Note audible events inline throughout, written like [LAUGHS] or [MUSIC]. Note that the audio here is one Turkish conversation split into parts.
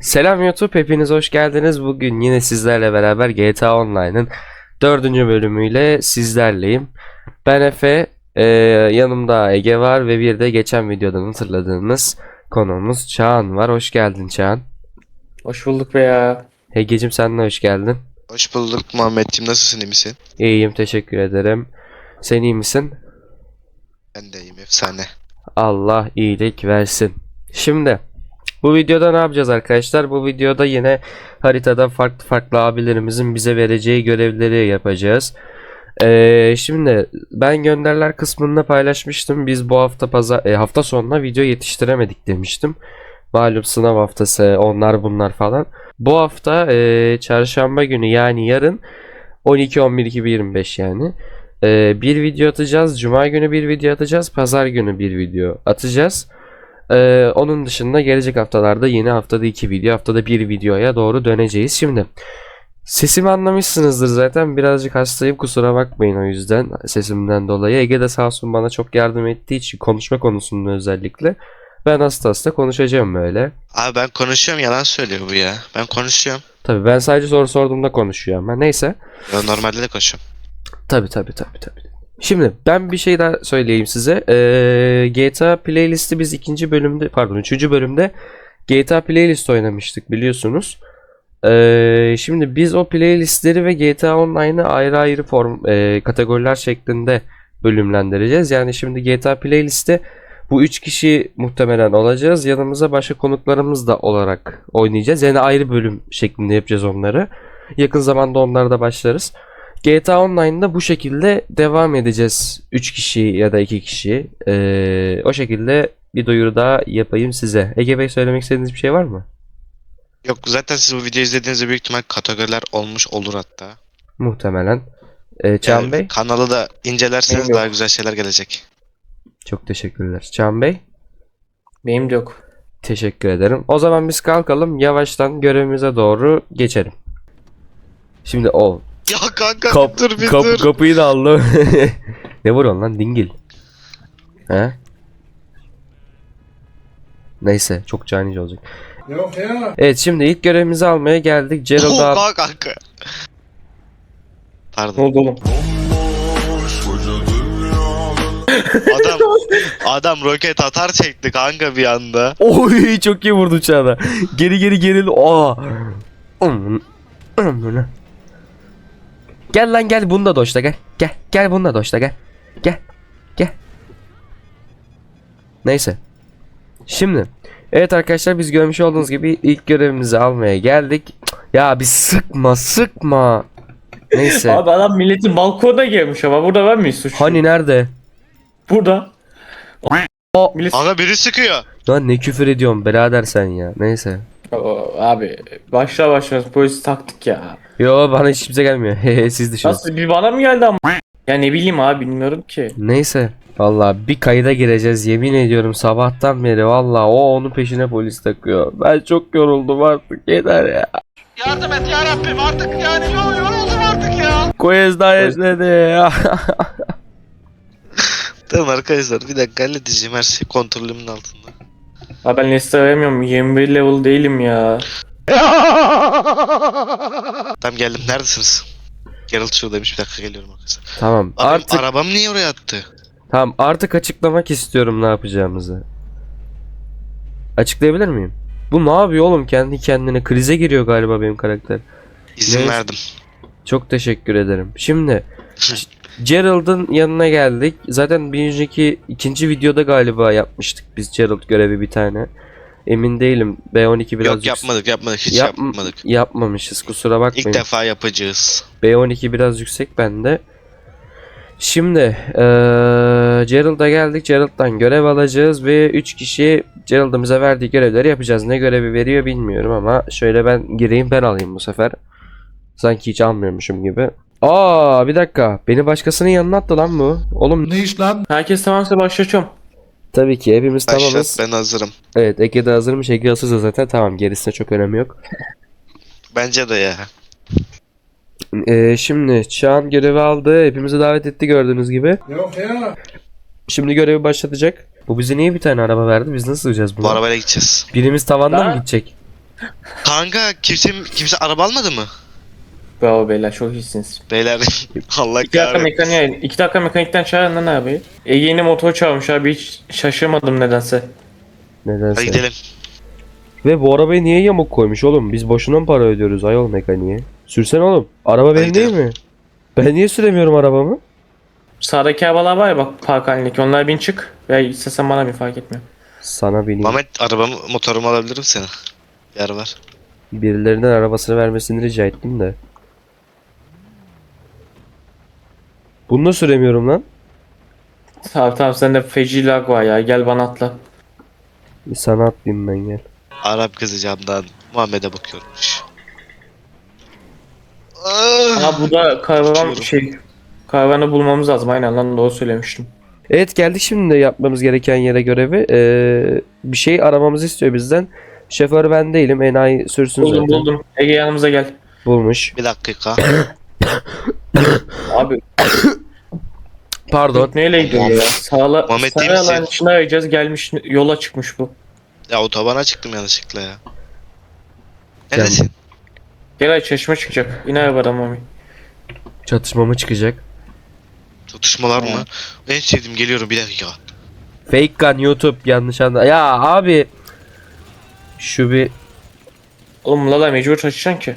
Selam YouTube, hepiniz hoş geldiniz. Bugün yine sizlerle beraber GTA Online'ın dördüncü bölümüyle sizlerleyim. Ben Efe, eee, yanımda Ege var ve bir de geçen videodan hatırladığınız konuğumuz Çağan var. Hoş geldin Çağan. Hoş bulduk be ya. Egeciğim sen de hoş geldin. Hoş bulduk Muhammedciğim nasılsın iyi misin? İyiyim, teşekkür ederim. Sen iyi misin? Ben de iyiyim efsane. Allah iyilik versin. Şimdi bu videoda ne yapacağız arkadaşlar? Bu videoda yine haritada farklı farklı abilerimizin bize vereceği görevleri yapacağız. Ee, şimdi ben gönderiler kısmında paylaşmıştım. Biz bu hafta pazar e, hafta sonuna video yetiştiremedik demiştim. Malum sınav haftası onlar bunlar falan. Bu hafta e, çarşamba günü yani yarın 12-11-2025 yani. Ee, bir video atacağız. Cuma günü bir video atacağız. Pazar günü bir video atacağız. Ee, onun dışında gelecek haftalarda yeni haftada iki video, haftada bir videoya doğru döneceğiz. Şimdi sesimi anlamışsınızdır zaten. Birazcık hastayım. Kusura bakmayın o yüzden sesimden dolayı. Ege de sağ olsun bana çok yardım ettiği için konuşma konusunda özellikle. Ben hasta hasta konuşacağım böyle. Abi ben konuşuyorum yalan söylüyor bu ya. Ben konuşuyorum. Tabii ben sadece soru sorduğumda konuşuyor ama neyse. Ya normalde de konuşuyorum. Tabi tabi tabi tabi. Şimdi ben bir şey daha söyleyeyim size. Ee, GTA playlisti biz ikinci bölümde pardon üçüncü bölümde GTA playlist oynamıştık biliyorsunuz. Ee, şimdi biz o playlistleri ve GTA Online'ı ayrı ayrı form e, kategoriler şeklinde bölümlendireceğiz. Yani şimdi GTA playlistte bu üç kişi muhtemelen olacağız. Yanımıza başka konuklarımız da olarak oynayacağız. Yani ayrı bölüm şeklinde yapacağız onları. Yakın zamanda onlara da başlarız. GTA Online'da bu şekilde devam edeceğiz. 3 kişi ya da 2 kişi. Ee, o şekilde bir duyuru daha yapayım size. Ege Bey söylemek istediğiniz bir şey var mı? Yok zaten siz bu videoyu izlediğinizde büyük ihtimal kategoriler olmuş olur hatta. Muhtemelen. Ee, Can Yani Bey Kanalı da incelerseniz Benim yok. daha güzel şeyler gelecek. çok teşekkürler. Can Bey Benim de yok. teşekkür ederim. O zaman biz kalkalım. Yavaştan görevimize doğru geçelim. Şimdi o Ya kanka Kap, dur bir kap- dur. kapıyı da aldım. [LAUGHS] ne vuruyorsun lan dingil? He? Neyse çok canice olacak. Yok ya. Evet şimdi ilk görevimizi almaya geldik. Gerald'ı al- Oha kanka. Ne Pardon. oldu oğlum? Adam adam roket atar çekti kanka bir anda. Oy çok iyi vurdu uçağına. Geri geri gerildi. Aa. Gel lan gel bunu da doşla gel. Gel gel bunu da doşla gel. Gel. Gel. Neyse. Şimdi Evet arkadaşlar biz görmüş olduğunuz gibi ilk görevimizi almaya geldik. Ya bir sıkma sıkma. Neyse. Abi adam milletin balkonuna girmiş ama burada ben miyiz suçlu? Hani nerede? Burada. O- Millet... Kanka biri sıkıyor. Lan ne küfür ediyorsun birader sen ya. Neyse. Oo, abi başla başlamaz polisi taktık ya. Yo bana hiç kimse gelmiyor. [LAUGHS] Siz düşünün. Nasıl bir bana mı geldi ama? Ya ne bileyim abi bilmiyorum ki. Neyse. Valla bir kayda gireceğiz yemin ediyorum sabahtan beri valla o onun peşine polis takıyor. Ben çok yoruldum artık yeter ya. Yardım et ya Rabbim artık yani yol yoruldum artık ya. Koyezda esnedi ya. [LAUGHS] Tamam arkadaşlar bir dakika halledeceğim her şey kontrolümün altında. Abi ben Leicester veremiyorum 21 level değilim ya. [LAUGHS] Tamam geldim neredesiniz? Geralt şuradaymış bir dakika geliyorum arkadaşlar. tamam Abi artık arabam niye oraya attı? tamam artık açıklamak istiyorum ne yapacağımızı. Açıklayabilir miyim? Bu ne yapıyor oğlum kendi kendine krize giriyor galiba benim karakter. İzin Neyse. verdim. Çok teşekkür ederim. Şimdi [LAUGHS] Gerald'ın yanına geldik. Zaten bir önceki ikinci videoda galiba yapmıştık biz Gerald görevi bir tane. Emin değilim. B12 biraz Yok yapmadık yapmadık hiç Yap- yapmadık. yapmamışız. Kusura bakmayın. İlk defa yapacağız. B12 biraz yüksek bende. Şimdi eee Gerald'a geldik. Gerald'dan görev alacağız ve 3 kişi Gerald'ın bize verdiği görevleri yapacağız. Ne görevi veriyor bilmiyorum ama şöyle ben gireyim ben alayım bu sefer. Sanki hiç almıyormuşum gibi. Aa bir dakika. Beni başkasının yanına attı lan bu. Oğlum Ne iş lan? Herkes tamamsa başlatıyorum. tabii ki hepimiz Başlat tamamız. ben hazırım. Evet Ege de hazırmış. Ege hazırsa zaten tamam. Gerisine çok önemi yok. Bence de ya. Ee, şimdi Çağan görevi aldı. Hepimizi davet etti gördüğünüz gibi. Yok ya. Şimdi görevi başlatacak. Bu bize niye bir tane araba verdi? Biz nasıl sığacağız Bu buna? arabayla gideceğiz. Birimiz tavandan mı Ben- gidecek? Kanka kimse kimse araba almadı mı? Bravo beyler çok iyisiniz. Beyler [LAUGHS] Allah İki dakika kahretsin. mekaniğe, iki dakika mekanikten çağırın lan abi. E yeni motor çalmış abi hiç şaşırmadım nedense. Nedense. Hadi gidelim. Ve bu arabayı niye yamuk koymuş oğlum? Biz boşuna mı para ödüyoruz ayol mekaniğe? Sürsen oğlum. Araba benim değil mi? Ben niye süremiyorum arabamı? Sağdaki arabalar var ya bak park halindeki onlar bin çık. Veya istesen bana bir fark etmiyor. Sana bineyim. Mehmet arabamı motorumu alabilirim seni. Yer var. Birilerinden arabasını vermesini rica ettim de. Bunu da süremiyorum lan. Tamam tamam sende feci lag var ya gel bana atla. Bir sana atlayayım ben gel. Arap kızı camdan Muhammed'e bakıyormuş. Ama bu da karavan Kaçıyorum. şey karavanı bulmamız lazım aynen lan doğru söylemiştim. Evet geldik şimdi de yapmamız gereken yere görevi. Ee, bir şey aramamızı istiyor bizden. Şoför ben değilim. Enayi sürsün Buldum zaten. buldum. Ege yanımıza gel. Bulmuş. Bir dakika. [COUGHS] Abi [COUGHS] Pardon. neyle gidiyor ya? Sağla, Muhammed değil misin? alan içine arayacağız gelmiş yola çıkmış bu. Ya otobana çıktım yanlışlıkla ya. Neredesin? Gel ay çeşme çıkacak. İn arabadan Mami. Çatışmama çıkacak. Tutuşmalar mı? En sevdiğim geliyorum bir dakika. Fake gun YouTube yanlış anla. Ya abi. Şu bir Oğlum Lala mecbur taşıyacaksın ki.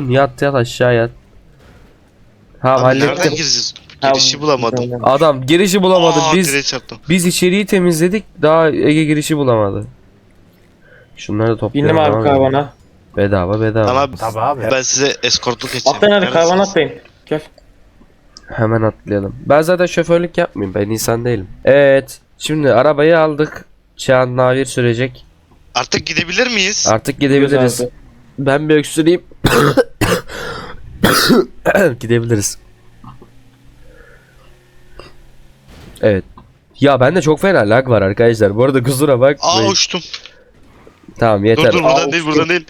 Yat yat aşağı yat. Ha Abi hallettim. nereden gireceğiz? Girişi bulamadım. Adam girişi bulamadı. Aa, Biz direğe çarptım. biz içeriği temizledik. Daha Ege girişi bulamadı. Şunları da toplayalım. Bindim abi tamam mı? karavana. Bedava bedava. Tamam Tabii abi. ben size eskortluk edeceğim. Atlayın hadi Neredesiniz? karavana atlayın. Gel. Hemen atlayalım. Ben zaten şoförlük yapmayayım. Ben insan değilim. Evet. Şimdi arabayı aldık. Çağan Navir sürecek. Artık gidebilir miyiz? Artık gidebiliriz. Güzel. Ben bir öksüreyim. Gidebiliriz. Evet. Ya bende çok fena lag var arkadaşlar. Bu arada kusura Aa bakmayın. uçtum. Tamam Dur yeter. dur Aa, buradan değil buradan değil.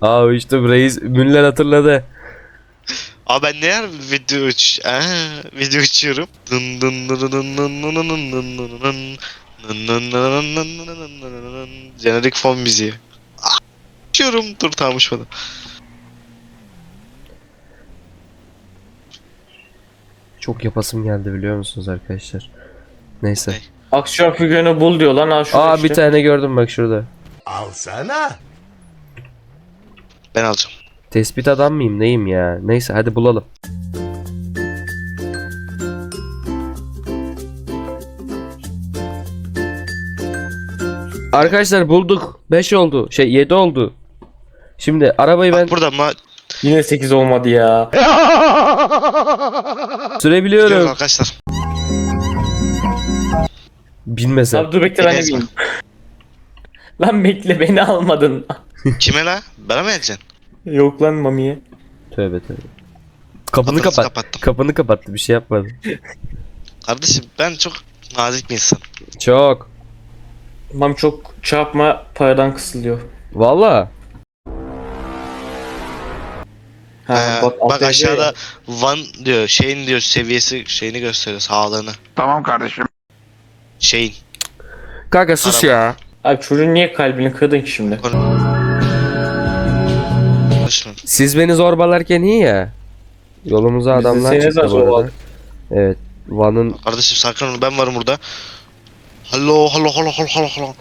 Aa uçtum reis. Müller hatırladı. Aa ben ne yer video uç... Aa, video uçuyorum. Dın dın dın dın dın dın dın dın dın dın dın dın. Dın dın dın dın dın dın dın dın dın dın. Jenerik fon müziği. Uçuyorum. Dur tamam uçmadı. Çok yapasım geldi biliyor musunuz arkadaşlar? Neyse. Ne? Aksiyon figürünü bul diyor lan. Aa, şurada Aa işte. bir tane gördüm bak şurada. Alsana. Ben alacağım. Tespit adam mıyım neyim ya? Neyse hadi bulalım. Arkadaşlar bulduk. 5 oldu. Şey 7 oldu. Şimdi arabayı ben Bak burada ama Yine 8 olmadı ya. [LAUGHS] gidiyoruz sürebiliyorum. arkadaşlar. Bilmesem. Abi dur bekle ben de bineyim. Lan bekle beni almadın. [LAUGHS] Kime la? Bana mı edeceksin? Yok lan Mami'ye. Tövbe tövbe. Kapını Kapınızı kapat. kapattım. Kapını kapattı bir şey yapmadı. [LAUGHS] Kardeşim ben çok nazik bir insan. Çok. Mami çok çarpma paradan kısılıyor. Valla. Ha, Ee, bak, yazıyor aşağıda ya. Van diyor şeyin diyor seviyesi şeyini gösteriyor sağlığını. Tamam kardeşim. Şeyin. Kanka sus Araba. ya. Abi çocuğun niye kalbini kırdın ki şimdi? Konuşma. Siz beni zorbalarken iyi ya. Yolumuza Biz de adamlar seni çıktı zaten bu arada. zorbaladık. Evet. Van'ın Kardeşim sakin ol ben varım burada. Hallo hallo hallo hallo hallo hallo.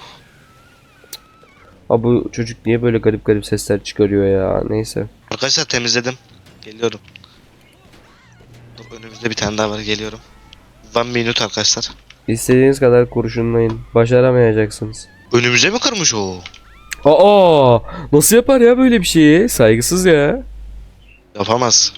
Aa, bu çocuk niye böyle garip garip sesler çıkarıyor ya? Neyse. Arkadaşlar temizledim. Geliyorum. Dur, önümüzde bir tane daha var geliyorum. One minute arkadaşlar. İstediğiniz kadar kurşunlayın. Başaramayacaksınız. Önümüze mi kırmış o? Aa, nasıl yapar ya böyle bir şeyi? Saygısız ya. Yapamaz.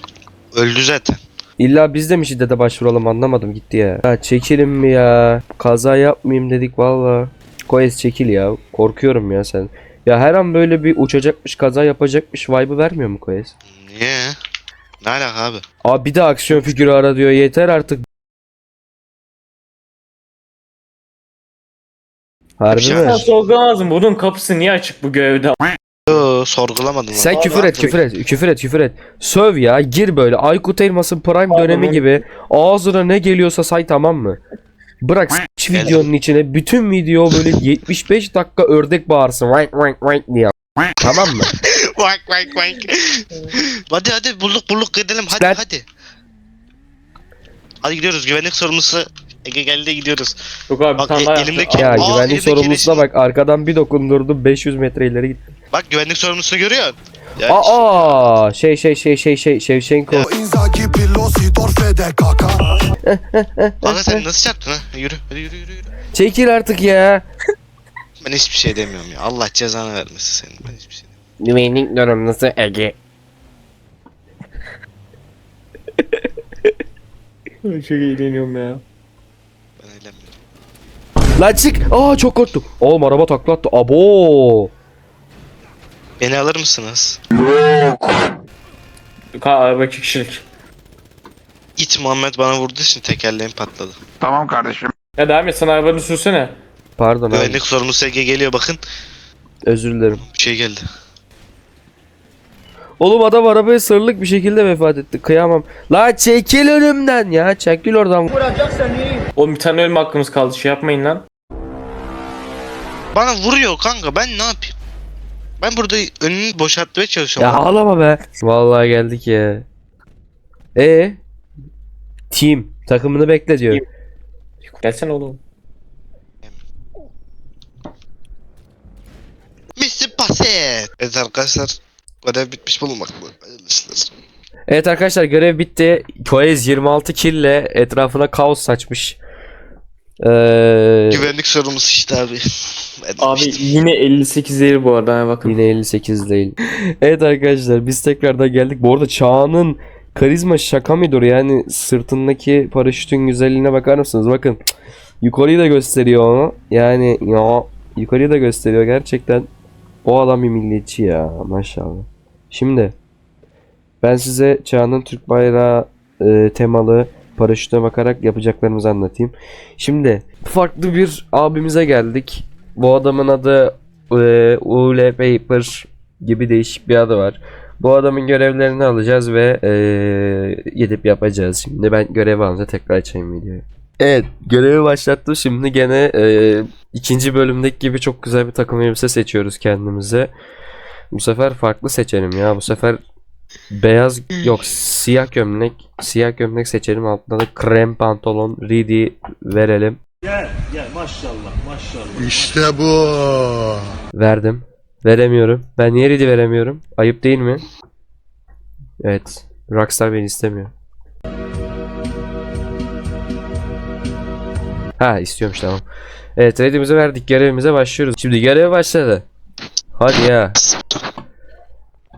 Öldü zaten. İlla biz de mi şiddete başvuralım anlamadım gitti ya. Ya çekilin mi ya? Kaza yapmayayım dedik valla. Koyes çekil ya. Korkuyorum ya sen. Ya her an böyle bir uçacakmış kaza yapacakmış vibe'ı vermiyor mu Koyes? Niye? Ne alaka abi? Abi bir de aksiyon figürü ara diyor yeter artık. Harbi şey mi? Sen sorgulamazsın bunun kapısı niye açık bu görevde? Yo, sorgulamadım. Sen lan. küfür et, küfür et, küfür et, küfür et. Söv ya, gir böyle. Aykut Elmas'ın prime dönemi gibi. Ağzına ne geliyorsa say tamam mı? Bırak s- Aç videonun içine bütün video böyle 75 dakika ördek bağırsın. Wank wank wank diye. Tamam mı? Wank wank wank. hadi hadi bulduk bulduk gidelim hadi Ben- hadi. Hadi gidiyoruz güvenlik sorumlusu Ege geldi gidiyoruz. Yok abi bir Bak, tane e- daha elimdeki-. Ya Aa, güvenlik elimdeki sorumlusuna bak arkadan bir dokundurdu 500 metre ileri gitti. Bak güvenlik sorumlusunu görüyorsun. Ya, Aa şey şey şey şey şey Şevşenko. Inzaghi, Pillosi, Torfede, Kaka. Kanka sen nasıl çarptın ha? Yürü hadi yürü yürü yürü. Çekil artık ya. Ben hiçbir şey demiyorum ya. Allah cezanı vermesin senin. Ben hiçbir şey demiyorum. Güvenlik sorumlusu Ege. Çok eğleniyorum ya. Ben eğlenmiyorum. Lan çık. Aa çok korktum. Oğlum araba takla attı. Abo. Beni alır mısınız? Yok araba iki kişilik. İt Muhammed bana vurduğu için tekerleğim patladı. Tamam kardeşim. Ya devam et sen arabanı sürsene. Pardon abi. Güvenlik sorumlusu Ege geliyor bakın. Özür dilerim. Bir şey geldi. Oğlum adam arabaya sarılık bir şekilde vefat etti. Kıyamam. La çekil önümden ya. Çekil oradan. Oğlum bir tane ölüm hakkımız kaldı şey yapmayın lan. Bana vuruyor kanka ben ne yapayım? Ben burada önünü boşaltmaya Ya çalışıyorum. ağlama be. Vallahi geldik ya. E Team takımını bekle diyor. Team. Gelsene oğlum. Mr. Baset. Evet arkadaşlar. Görev bitmiş bulunmakta. Hayırlı işler. Evet arkadaşlar görev bitti. Koez 26 kill ile etrafına kaos saçmış. Ee, Güvenlik sorumlusu işte abi. Ben [LAUGHS] Abi demiştim. yine 58 değil bu arada ha, bakın. yine 58 değil. [LAUGHS] evet arkadaşlar biz tekrardan geldik. Bu arada Çağan'ın karizma şaka mıdır? Yani sırtındaki paraşütün güzelliğine bakar mısınız? Bakın yukarıyı da gösteriyor onu. Yani ya yukarıyı da gösteriyor gerçekten. O adam bir milliyetçi ya maşallah. Şimdi ben size Çağan'ın Türk bayrağı e, temalı paraşüte bakarak yapacaklarımızı anlatayım. Şimdi farklı bir abimize geldik. Bu adamın adı e, Ule Paper gibi değişik bir adı var. Bu adamın görevlerini alacağız ve e, gidip yapacağız. Şimdi ben görevi alınca tekrar açayım videoyu. Evet görevi başlattım. Şimdi gene e, ikinci bölümdeki gibi çok güzel bir takım elbise seçiyoruz kendimize. Bu sefer farklı seçelim ya. Bu sefer beyaz yok siyah gömlek siyah gömlek seçelim altına da krem pantolon ridi verelim. Gel gel maşallah maşallah. İşte bu. Verdim. Veremiyorum. Ben niye ready veremiyorum? Ayıp değil mi? Evet. Rockstar beni istemiyor. Ha istiyormuş tamam. Evet ready'mizi verdik. Görevimize başlıyoruz. Şimdi görev başladı. Hadi ya.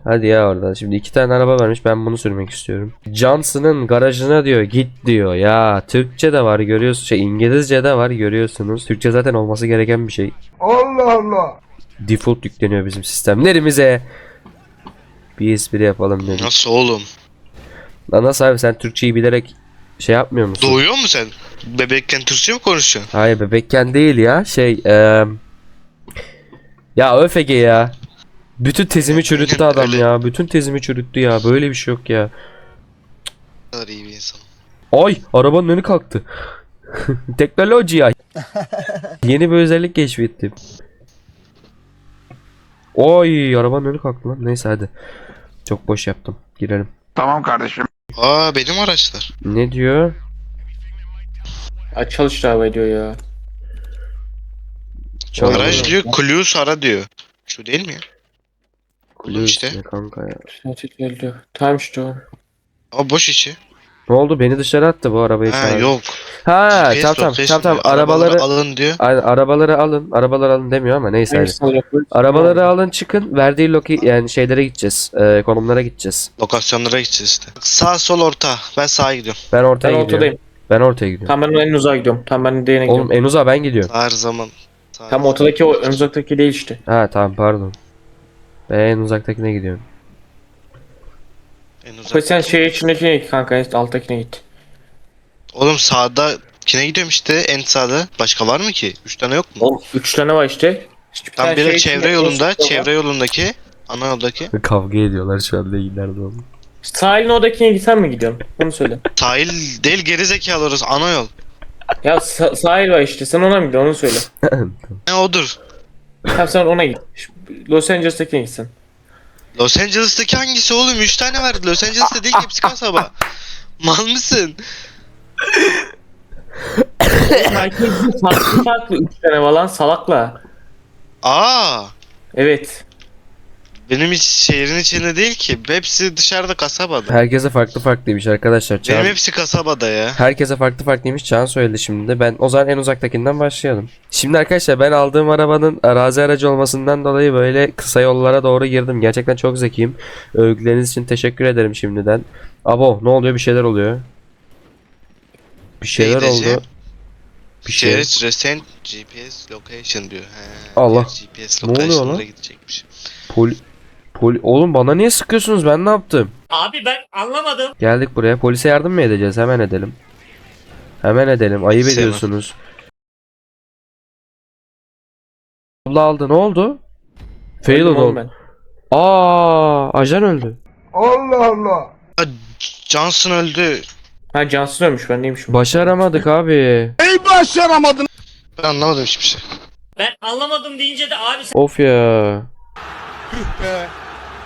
Hadi ya oradan. Şimdi iki tane araba vermiş. Ben bunu sürmek istiyorum. Johnson'ın garajına diyor. Git diyor. Ya Türkçe de var görüyorsun. Şey İngilizce de var görüyorsunuz. Türkçe zaten olması gereken bir şey. Allah Allah. Default yükleniyor bizim sistemlerimize. Bir espri yapalım dedik. Nasıl oğlum? Lan nasıl abi sen Türkçeyi bilerek şey yapmıyor musun? Doğuyor mu sen? Bebekken Türkçe mi konuşuyorsun? Hayır bebekken değil ya şey eee Ya ÖFG ya. Bütün tezimi çürüttü adam Öyle. ya. Bütün tezimi çürüttü ya. Böyle bir şey yok ya. Ne kadar iyi bir insan. Ay arabanın önü kalktı. [LAUGHS] Teknoloji ya. [LAUGHS] Yeni bir özellik keşfettim. Oy arabanın önü kalktı lan. Neyse hadi. Çok boş yaptım. Girelim. Tamam kardeşim. Aa benim araçlar. Ne diyor? Ya çalış araba diyor ya. Çalış. Aracı diyor Clues ara diyor. Şu değil mi ya? Kulüs işte. ne kanka ya. Geldi. Tamam işte o. Ama boş içi. Ne oldu? Beni dışarı attı bu arabayı. Ha çağırdı. yok. Ha GPS tamam tamam location tamam tamam diyor. arabaları alın diyor. Ay- arabaları alın. Arabaları alın demiyor ama neyse hadi. Alacak? Arabaları alın çıkın. Verdiği loki yani şeylere gideceğiz. e, konumlara gideceğiz. Lokasyonlara gideceğiz işte. Sağ sol orta. Ben sağa gidiyorum. Ben Ben ortaya gidiyorum. ortadayım. Ben ortaya gidiyorum. Tam ben en uzağa gidiyorum. Tam ben diğerine gidiyorum. Oğlum en uzağa ben gidiyorum. Her zaman. Sağ Tam ortadaki o ön uzaktaki değil işte. Ha tamam pardon. Ben en uzaktakine gidiyorum. En uzak. Sen şey içindekine git kanka. en Alttakine git. Oğlum sağda kine gidiyorum işte en sağda. Başka var mı ki? Üç tane yok mu? Oğlum 3 tane var işte. Bir Tam tane biri şey çevre içinde- yolunda, çevre yolundaki, ana yoldaki. [LAUGHS] Kavga ediyorlar şu anda ileride oğlum. Sahilin oradakine gitsen mi gidiyorsun? Onu söyle. [LAUGHS] Sahil değil geri zekalı orası ana yol. Ya sa- sahil var işte sen ona mı gidiyorsun onu söyle. [LAUGHS] Ne odur? Tamam sen ona git. Los Angeles'takine gitsin. Los Angeles'taki hangisi oğlum? 3 tane var. Los Angeles'ta değil ki hepsi kasaba. Mal mısın? Herkesin farklı farklı 3 tane var lan salakla. Aa. Evet. Benim hiç şehrin içinde değil ki. Hepsi dışarıda kasabada. Herkese farklı farklıymış arkadaşlar. Çağan, Benim hepsi kasabada ya. herkese farklı farklıymış. Çağan söyledi şimdi de. Ben o zaman en uzaktakinden başlayalım. Şimdi arkadaşlar ben aldığım arabanın arazi aracı olmasından dolayı böyle kısa yollara doğru girdim. Gerçekten çok zekiyim. Övgüleriniz için teşekkür ederim şimdiden. Abo ne oluyor bir şeyler oluyor. Bir şeyler gideceğim? oldu. Bir şey. Search recent GPS location diyor. He, Allah. GPS Ne oluyor lan? gidecekmiş. Pol Pol Oğlum bana niye sıkıyorsunuz? Ben ne yaptım? Abi ben anlamadım. Geldik buraya. Polise yardım mı edeceğiz? Hemen edelim. Hemen edelim. Ayıp Sevmem. ediyorsunuz. Abla aldı. Ne oldu? Fail Öldüm oldu. ben. Aa, ajan öldü. Allah Allah. Johnson öldü. Ha Johnson ölmüş ben neymişim. Başaramadık abi. Ey başaramadın. Ben anlamadım hiçbir şey. Ben anlamadım deyince de abi Of ya.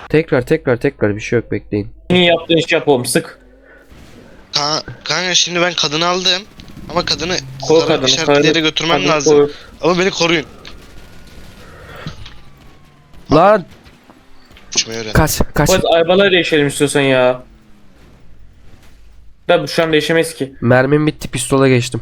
Tekrar tekrar tekrar bir şey yok bekleyin. Senin yaptığın işi yap oğlum sık. Ka kanka şimdi ben kadını aldım. Ama kadını Koy kadını, işaretli kadını- götürmem Kadın lazım. koy. Ama beni koruyun. Lan Uçmayı öğren. kaç kaç. Poyraz arabaları değişelim istiyorsan ya. Da bu şu an değişemeyiz ki. Mermim bitti pistola geçtim.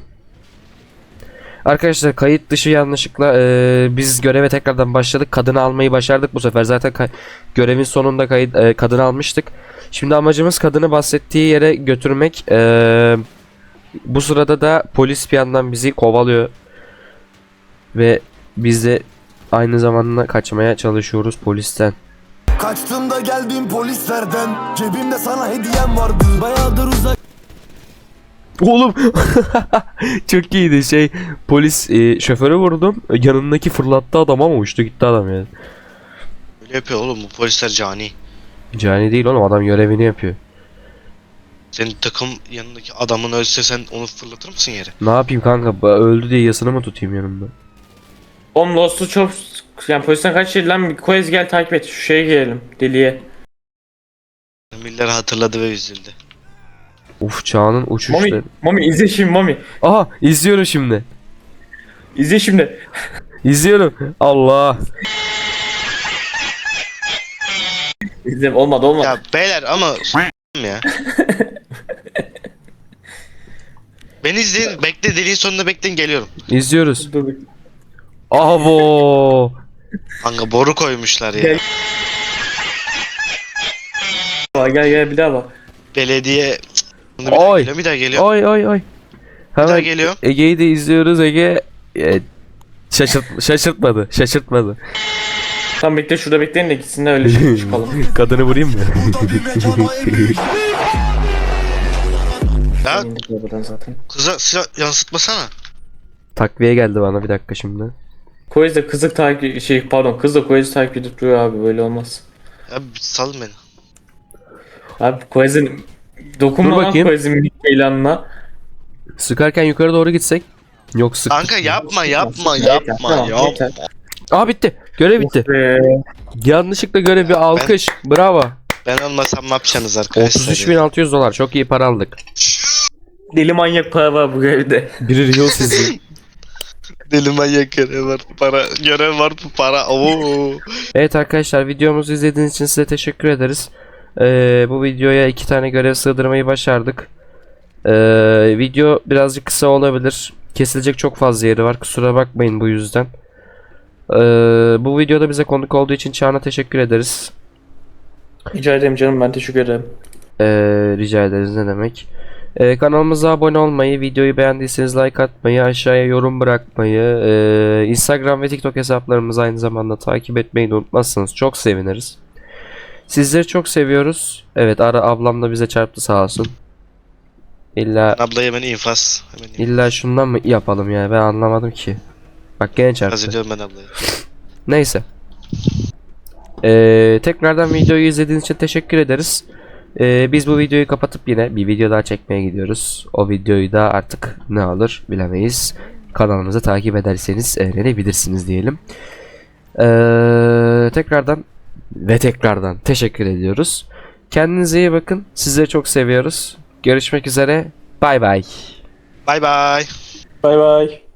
Arkadaşlar kayıt dışı yanlışlıkla eee, biz göreve tekrardan başladık. Kadını almayı başardık bu sefer. Zaten görevin sonunda kayıt eee, kadını almıştık. Şimdi amacımız kadını bahsettiği yere götürmek. Eee, bu sırada da polis bir yandan bizi kovalıyor. Ve biz de aynı zamanda kaçmaya çalışıyoruz polisten. Kaçtım da geldim polislerden Cebimde sana hediyem vardı Bayağıdır uzak Oğlum [LAUGHS] çok iyiydi şey polis e, şoförü vurdum yanındaki fırlattı adam ama uçtu gitti adam yani. Öyle yapıyor oğlum bu polisler cani. Cani değil oğlum adam görevini yapıyor. Senin takım yanındaki adamın ölse sen onu fırlatır mısın yere? Ne yapayım kanka öldü diye yasını mı tutayım yanımda? Oğlum Lost'u çok... Yani polisten kaç yıl lan bir Koyez gel takip et. Şu şeye gelelim. Deliye. Miller hatırladı ve üzüldü. Uf çağının uçuşları. Mami, Mami izle şimdi Mami. Aha izliyorum şimdi. İzle şimdi. İzliyorum. Allah. İzle olmadı olmadı. Ya beyler ama s- ya. [LAUGHS] Beni izleyin. Bekle deliğin sonunda bekleyin geliyorum. İzliyoruz. Abo. Kanka boru koymuşlar ya. Gel. Bak, Gel gel bir daha bak. Belediye bir daha Oy. geliyor bir daha geliyor. Oy oy oy. Bir daha Hemen geliyor. Ege'yi de izliyoruz Ege. E, şaşırt şaşırtmadı. Şaşırtmadı. Tam bekle şurada bekleyin de gitsinler öyle şey çıkalım. [LAUGHS] Kadını vurayım mı? Ya İndik buradan zaten. kıza silah yansıtmasana. Takviye geldi bana bir dakika şimdi. Koyez de kızı takip şey pardon kız da Koyez'i takip edip duruyor abi böyle olmaz. Ya salın beni. Abi Koyez'in dokunma Dur lan bakayım. Koyez'in minik ilanına. Sıkarken yukarı doğru gitsek. Yok sık. Kanka yapma yapma yapma tamam, yapma. yeter. Aa bitti. Görev bitti. Ee, Yanlışlıkla görev bir alkış. Bravo. Ben olmasam ne yapacaksınız arkadaşlar? ya? 33.600 dolar. Çok iyi para aldık. deli manyak para var bu evde. Biri Rio sizi. [LAUGHS] Deli manyak görev var para. Görev var bu para. Oo. evet arkadaşlar videomuzu izlediğiniz için size teşekkür ederiz. Ee, bu videoya iki tane görev sığdırmayı başardık. Ee, video birazcık kısa olabilir. Kesilecek çok fazla yeri var. Kusura bakmayın bu yüzden. Ee, bu videoda bize konuk olduğu için Çağan'a teşekkür ederiz. Rica ederim canım ben teşekkür ederim. Ee, rica ederiz ne demek. Ee, kanalımıza abone olmayı, videoyu beğendiyseniz like atmayı, aşağıya yorum bırakmayı, ee, Instagram ve TikTok hesaplarımızı aynı zamanda takip etmeyi de unutmazsanız çok seviniriz. Sizleri çok seviyoruz. Evet ara ablam da bize çarptı sağ olsun. İlla Abla hemen infaz. Hemen infaz. illa şundan mı yapalım ya ben anlamadım ki. Bak gene çarptı. ediyorum ben ablayı. Neyse. Ee, tekrardan videoyu izlediğiniz için teşekkür ederiz. Ee, biz bu videoyu kapatıp yine bir video daha çekmeye gidiyoruz. O videoyu da artık ne alır bilemeyiz. Kanalımızı takip ederseniz öğrenebilirsiniz diyelim. Ee, tekrardan ve tekrardan teşekkür ediyoruz. Kendinize iyi bakın. Sizleri çok seviyoruz. Görüşmek üzere. Bay bay. Bay bay. Bay bay.